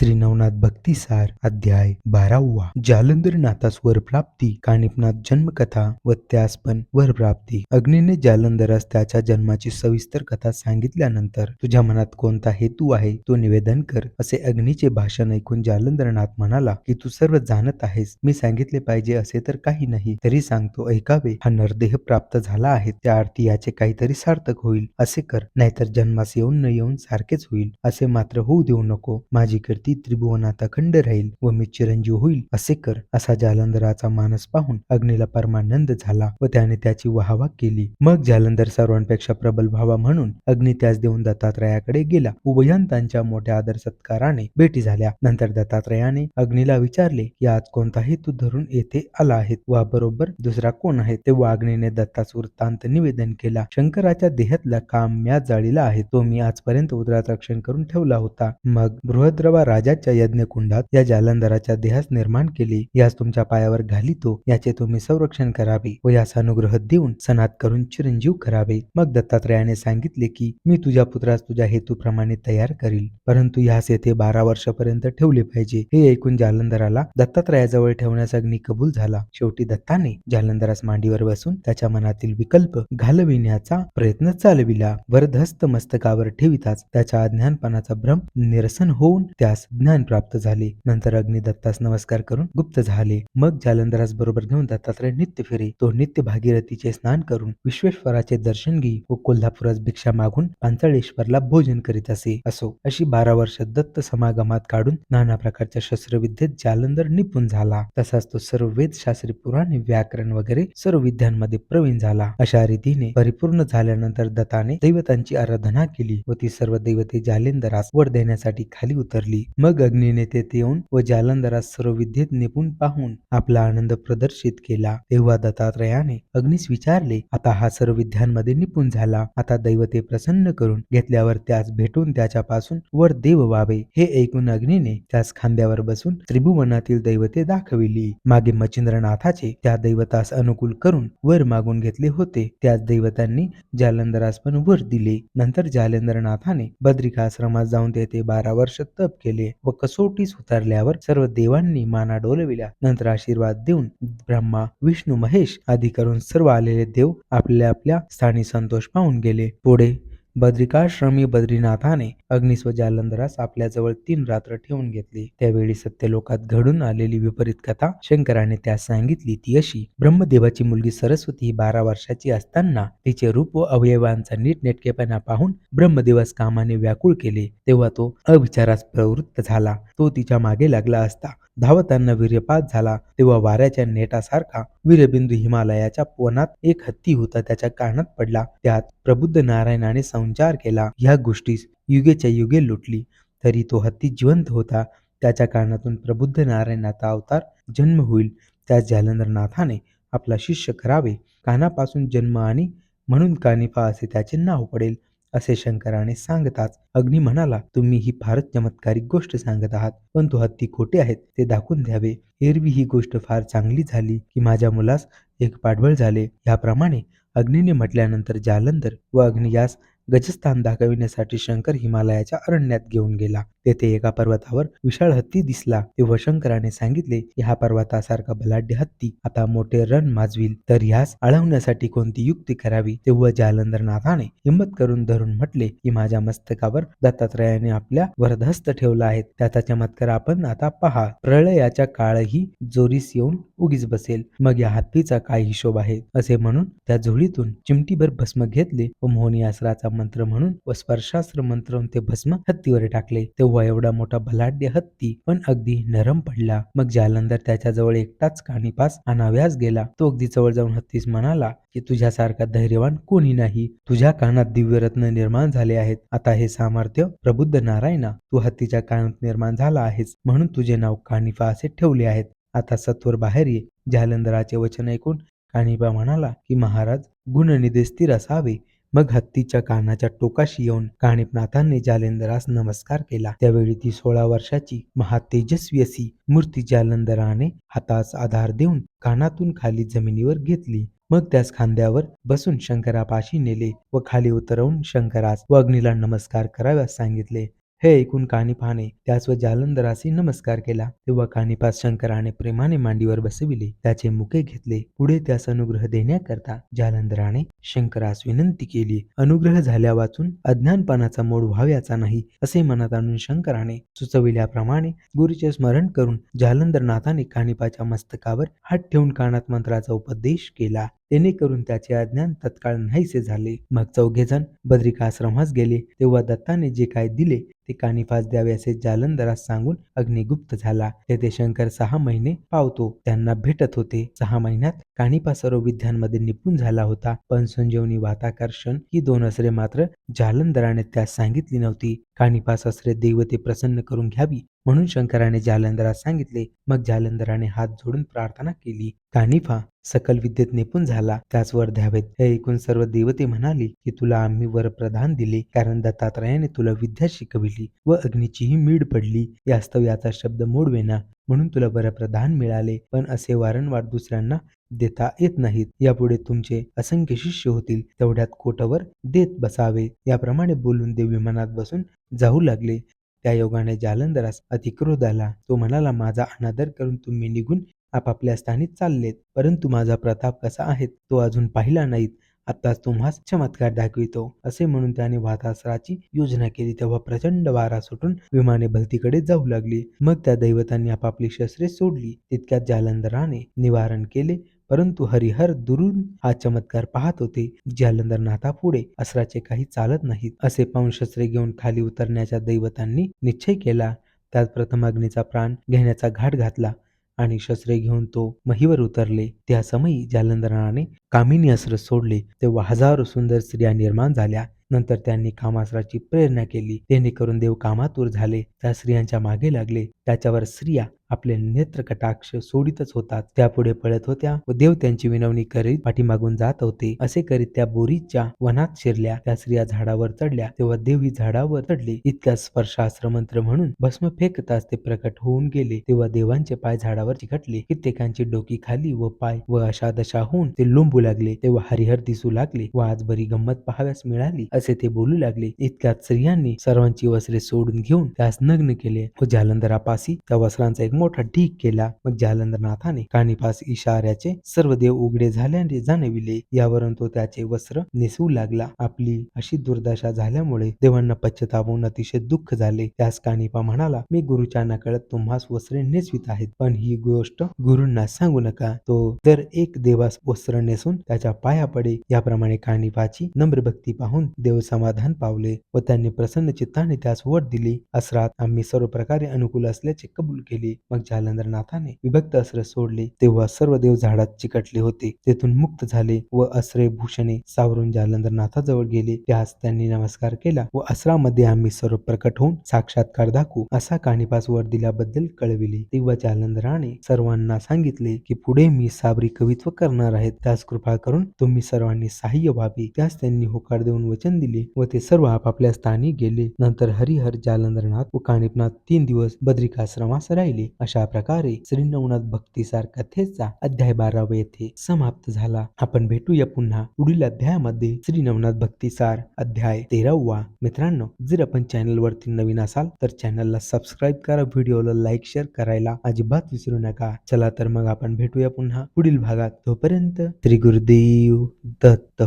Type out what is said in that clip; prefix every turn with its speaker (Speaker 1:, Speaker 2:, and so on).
Speaker 1: श्री नवनाथ भक्तिसार अध्याय बारावा. जालंधर नाथास वरप्राप्ती कानिपनाथ जन्मकथा व त्यास त्यासपण वरप्राप्ती अग्नीने जालंधरास त्याच्या जन्माची सविस्तर कथा सांगितल्यानंतर तुझ्या मनात कोणता हेतू आहे? तो निवेदन कर. असे अग्नीचे भाषण ऐकून जालंधरनाथ म्हणाला की तू सर्व जाणत आहेस. मी सांगितले पाहिजे असे तर काही नाही. तरी सांगतो ऐकावे. हा नरदेह प्राप्त झाला आहे. त्या अर्थी याचे काहीतरी सार्थक होईल. असे कर. नाहीतर जन्मास येऊन न येऊन सारखेच होईल. असे मात्र होऊ देऊ नको. माझी कीर्ती त्रिभुवनात अखंड राहील व मी चिरंजीव होईल असे कर असा जालंधराचा मानस पाहून अग्नीला परमानंद झाला व त्याने त्याची वाहवा केली. मग जालंधर सर्वांपेक्षा प्रबल व्हावा म्हणून अग्नी त्यास देऊन दत्तात्रयाकडे गेला. उभयंतांच्या मोठ्या आदर सत्काराने भेटी झाल्या. नंतर दत्तात्रयाने अग्नीला विचारले की आज कोणता हेतू धरून येथे आला आहे वा बरोबर दुसरा कोण आहे? तेव्हा अग्नीने दत्तास वृत्तांत निवेदन केला शंकराच्या देहातला काम म्या जाळीला आहे. तो मी आजपर्यंत उदरात रक्षण करून ठेवला होता. मग बृहद्रवा राजाच्या यज्ञकुंडात या जालंधराच्या देहास निर्माण केले. यास तुमच्या पायावर घालितो. याचे तुम्ही संरक्षण करावे व यास अनुग्रह देऊन सनात करून चिरंजीव करावे. मग दत्तात्रयाने सांगितले की मी तुझ्या पुत्रास तुझ्या हेतूप्रमाणे तयार करील. परंतु यास येथे बारा वर्षापर्यंत ठेवले पाहिजे. हे ऐकून जालंधराला दत्तात्रयाजवळ ठेवण्यास अग्नी कबूल झाला. शेवटी दत्ताने जालंधरास मांडीवर बसून त्याच्या मनातील विकल्प घालविण्याचा प्रयत्न चालविला. वरधस्त मस्तकावर ठेविताच त्याच्या अज्ञानपणाचा भ्रम निरसन होऊन त्यास ज्ञान प्राप्त झाले. नंतर अग्निदत्तास नमस्कार करून गुप्त झाले. मग जालंधरास बरोबर घेऊन दत्तात्रय नित्य फिरे. तो नित्य भागीरथीचे स्नान करून विश्वेश्वराचे दर्शन घेई व कोल्हापुरास भिक्षा मागून पांचाळेश्वरला भोजन करीत असे. असो अशी बारा वर्ष दत्त समागमात काढून नाना प्रकारच्या शस्त्रविद्येत जालंधर निपुण झाला. तसाच तो सर्व वेदशास्त्री पुराणे व्याकरण वगैरे सर्व विद्यांमध्ये प्रवीण झाला. अशा रीतीने परिपूर्ण झाल्यानंतर दत्ताने दैवतांची आराधना केली व ती सर्व दैवते जालेंदरास वर देण्यासाठी खाली उतरली. मग अग्नीने तेथे येऊन व जालंधरास सर्व विद्येत निपुण पाहून आपला आनंद प्रदर्शित केला. तेव्हा दत्तात्रयाने अग्नीस विचारले आता हा सर्व विद्यांमध्ये निपुण झाला. आता दैवते प्रसन्न करून घेतल्यावर त्यास भेटून त्याच्यापासून वर देव व्हावे. हे ऐकून अग्नीने त्यास खांद्यावर बसून त्रिभुवनातील दैवते दाखविली. मागे मच्छिंद्रनाथाचे त्या दैवतास अनुकूल करून वर मागून घेतले होते. त्याच दैवतांनी जालंधरास पण वर दिले. नंतर जालेंद्रनाथाने बद्रिकाश्रमात जाऊन तेथे बारा वर्ष तप केले. व कसोटीस उतरल्यावर सर्व देवांनी माना डोलविल्या. नंतर आशीर्वाद देऊन ब्रह्मा विष्णू महेश आदी करून सर्व आलेले देव आपल्या आपल्या स्थानी संतोष पाहून गेले. पुढे बद्रिकाश्रमी बद्रीनाथाने अग्निस्व जालंधरास आपल्याजवळ तीन रात्र ठेवून घेतले. त्यावेळी सत्यलोकात घडून आलेली विपरीत कथा शंकराने त्यास सांगितली ती अशी ब्रह्मदेवाची मुलगी सरस्वती ही बारा वर्षाची असताना तिचे रूप व अवयवांचा नीटनेटकेपणा पाहून ब्रह्मदेवास कामाने व्याकुळ केले. तेव्हा तो अविचारास प्रवृत्त झाला. तो तिच्यामागे लागला असता धावताना वीर्यपात झाला तेव्हा वाऱ्याच्या नेटासारखा वीरबिंदू हिमालयाच्या पोनात एक हत्ती होता त्याच्या कानात पडला. त्यात प्रबुद्ध नारायणाने संचार केला ह्या गोष्टीस युगेच्या युगे लुटली तरी तो हत्ती जिवंत होता. त्याच्या कानातून प्रबुद्ध नारायणाचा अवतार जन्म होईल. त्यास जालंधरनाथाने आपला शिष्य करावे. कानापासून जन्म आणि म्हणून कानिफा असे त्याचे नाव पडेल. असे शंकराने सांगताच अग्नी म्हणाला तुम्ही ही फारच चमत्कारिक गोष्ट सांगत आहात. पण तो हत्ती खोटे आहेत ते दाखवून द्यावे. एरवी ही गोष्ट फार चांगली झाली की माझ्या मुलास एक पाठबळ झाले. याप्रमाणे अग्नीने म्हटल्यानंतर जालंधर व अग्नियास गजस्थान दाखविण्यासाठी शंकर हिमालयाच्या अरण्यात घेऊन गेला. तेथे एका पर्वतावर विशाळ हत्ती दिसला. तेव्हा शंकराने सांगितले की हा पर्वतासारखा बलाढ्य हत्ती आता मोठे रण माजविल. तर ह्यास अळवण्यासाठी कोणती युक्ती करावी? तेव्हा जालंधरनाथाने हिंमत करून धरून म्हटले की माझ्या मस्तकावर दत्तात्रयाने आपल्या वरदहस्त ठेवला आहे. त्याचा चमत्कार आपण आता पहा. प्रळयाच्या काळही जोरीस येऊन उगीच बसेल. मग या हत्तीचा काय हिशोब आहे? असे म्हणून त्या झोळीतून चिमटीभर भस्म घेतले व मोहनी आसराचा मंत्र म्हणून व स्पर्शास्त्र मंत्र ते भस्म हत्तीवर टाकले. तेव्हा एवढा मोठा बलाढ्य हत्ती पण अगदी नरम पडला. मग जालंधर त्याच्याजवळ एकटाच कानिपास अनाव्यास गेला. तो अगदी जवळ जाऊन हत्तीस म्हणाला की तुझ्यासारखा धैर्यवान कोणी नाही. तुझ्या कानात दिव्यरत्न निर्माण झाले आहेत. आता हे सामर्थ्य प्रबुद्ध नारायणा. तू हत्तीच्या कानात निर्माण झाला आहेस. म्हणून तुझे नाव कानिफा असे ठेवले आहेत. आता सत्वर बाहेर ये. जालंधराचे वचन ऐकून कानिफा म्हणाला की महाराज गुणनिधी स्थिर असावे. मग हत्तीच्या कानाच्या टोकाशी येऊन काणिपनाथांनी जालेंदरास नमस्कार केला. त्यावेळी ती सोळा वर्षाची महातेजस्वी अशी मूर्ती जालंदराने हातास आधार देऊन कानातून खाली जमिनीवर घेतली. मग त्यास खांद्यावर बसून शंकरापाशी नेले व खाली उतरवून शंकरास व अग्नीला नमस्कार कराव्यास सांगितले. हे ऐकून कानिफाने त्यास व जालंधरासी नमस्कार केला. तेव्हा कानिफास शंकराने प्रेमाने मांडीवर बसविले त्याचे मुके घेतले. पुढे त्यास अनुग्रह देण्याकरता जालंधराने शंकरास विनंती केली. अनुग्रह झाल्या वाचून अज्ञानपणाचा मोड व्हाव्याचा नाही असे मनात आणून शंकराने सुचविल्याप्रमाणे गुरुचे स्मरण करून जालंधरनाथाने कानिपाच्या मस्तकावर हात ठेवून कानात मंत्राचा उपदेश केला. जेणेकरून त्याचे अज्ञान तत्काळ नाहीसे झाले. मग चौघे जण बद्रिकाश्रमास गेले. तेव्हा दत्ताने जे काय दिले ते कानिफास द्यावे असे जालंधरास सांगून अग्निगुप्त झाला. तेथे शंकर सहा महिने पावतो. त्यांना भेटत होते. सहा महिन्यात कानिपा सर्व विद्यांमध्ये निपुण झाला होता. पण संजीवनी वाताकर्षण ही दोन असरे मात्र जालंधराने त्यास सांगितली नव्हती. कानिपास असरे देवते प्रसन्न करून घ्यावी म्हणून शंकराने जालंधरास सांगितले. मग जालंधराने हात जोडून प्रार्थना केली. कानिफा सकल विद्येत निपुण झाला. त्याच वर द्यावेत हे ऐकून सर्व देवते म्हणाले की तुला आम्ही वर प्रधान दिले. कारण दत्तात्रयाने तुला विद्या शिकविली व अग्नीचीही मीड पडली. यास्तव याचा शब्द मोडवेना म्हणून तुला वरप्रधान मिळाले. पण असे वारंवार दुसऱ्यांना देता येत नाहीत. यापुढे तुमचे असंख्य शिष्य होतील. तेवढ्यात कोटवर देत बसावे. याप्रमाणे बोलून देव विमानात बसून जाऊ लागले. त्या योगाने जालंधरास अतिक्रोध आला तो म्हणाला माझा अनादर करून तुम्ही निघून आपापल्या स्थानी चाललेत. परंतु माझा प्रताप कसा आहे तो अजून पाहिला नाहीत. आत्ताच तुम्हास चमत्कार दाखवितो. असे म्हणून त्याने वातासराची योजना केली. तेव्हा प्रचंड वारा सुटून विमाने भलतीकडे जाऊ लागली. मग त्या दैवतांनी आपापली शस्त्रे सोडली. तितक्यात जालंधराने निवारण केले. परंतु हरिहर दुरून हा चमत्कार पाहत होते जालंधरनाथा पुढे असराचे काही चालत नाहीत. असे पाहून शस्त्रे घेऊन खाली उतरण्याच्या दैवतांनी निश्चय केला. त्यात प्रथम अग्नीचा प्राण घेण्याचा घाट घातला आणि शस्त्रे घेऊन तो महीवर उतरले. त्या समयी जालंधराने कामिनी अस्त्र सोडले. तेव्हा हजारो सुंदर स्त्रिया निर्माण झाल्या. नंतर त्यांनी कामास्त्राची प्रेरणा केली. जेणेकरून देव कामातूर झाले. त्या स्त्रियांच्या मागे लागले. त्याच्यावर स्त्रिया आपले नेत्र कटाक्ष सोडितच होतात. त्या पुढे पळत होत्या व देव त्यांची विनवणी करीत पाठीमागून जात होते. असे करीत त्या बोरीच्या वनात शिरल्या. त्या स्त्रिया झाडावर चढल्या. तेव्हा देवी झाडावर चढली. इतक्या स्पर्शास्त्र मंत्र म्हणून भस्म फेकताच ते प्रकट होऊन गेले. तेव्हा देवांचे पाय झाडावर चिकटले कित्येकांची डोकी खाली व पाय व अशा दशा होऊन ते लोंबू लागले. तेव्हा हरिहर दिसू लागले व आज बरी गंमत पाहाव्यास मिळाली असे ते बोलू लागले. इतक्यात स्त्रियांनी सर्वांची वस्त्रे सोडून घेऊन त्यास नग्न केले व कानिपासी त्या वस्त्रांचा एक मोठा ढीक केला. मग जालंधरनाथाने कानिपास इशाऱ्याचे सर्व देव उघडे झाल्याने जाणविले. यावरून तो त्याचे वस्त्र नेसवू लागला. आपली अशी दुर्दशा झाल्यामुळे देवांना पश्चतापून अतिशय दुःख झाले. त्यास कानिपा म्हणाला मी गुरुच्या नकळत तुम्हास वस्त्रे नेसवित आहेत. पण ही गोष्ट गुरुंना सांगू नका. तो जर एक देवास वस्त्र नेसून त्याच्या पाया पडे याप्रमाणे कानिपाची नम्र भक्ती पाहून देव समाधान पावले व त्यांनी प्रसन्न चित्ताने त्यास वट दिली. असरात आम्ही सर्व प्रकारे अनुकूल असल्याचे कबूल केले. मग जालंधरनाथाने विभक्त अस्त्र सोडले. तेव्हा सर्व देव झाडात चिकटले होते. तेथून मुक्त झाले व अस्रे भूषणे सावरून जालंधरनाथाजवळ गेले. त्यास त्यांनी नमस्कार केला व अस्रामध्ये आम्ही सर्व प्रकट होऊन साक्षात्कार दाखवू असा कानिपास वर दिल्याबद्दल कळविले. तेव्हा जालंधराने सर्वांना सांगितले की पुढे मी साबरी कवित्व करणार आहेत. त्यास कृपा करून तुम्ही सर्वांनी सहाय्य व्हावे. त्यास त्यांनी होकार देऊन वचन दिले व ते सर्व आपापल्या स्थानी गेले. नंतर हरिहर जालंधरनाथ व काणिपनाथ तीन दिवस आश्रमास राहिले. अशा प्रकारे श्री नवनाथ भक्तिसार कथेचा अध्याय बारावा येथे समाप्त झाला. आपण भेटूया पुन्हा पुढील अध्यायामध्ये. श्री नवनाथ भक्तिसार अध्याय तेरावा. मित्रांनो जर आपण चॅनल वरती नवीन असाल तर चॅनलला सबस्क्राईब करा व्हिडिओला लाईक शेअर करायला अजिबात विसरू नका. चला तर मग आपण भेटूया पुन्हा पुढील भागात. तोपर्यंत श्री गुरुदेव दत्त.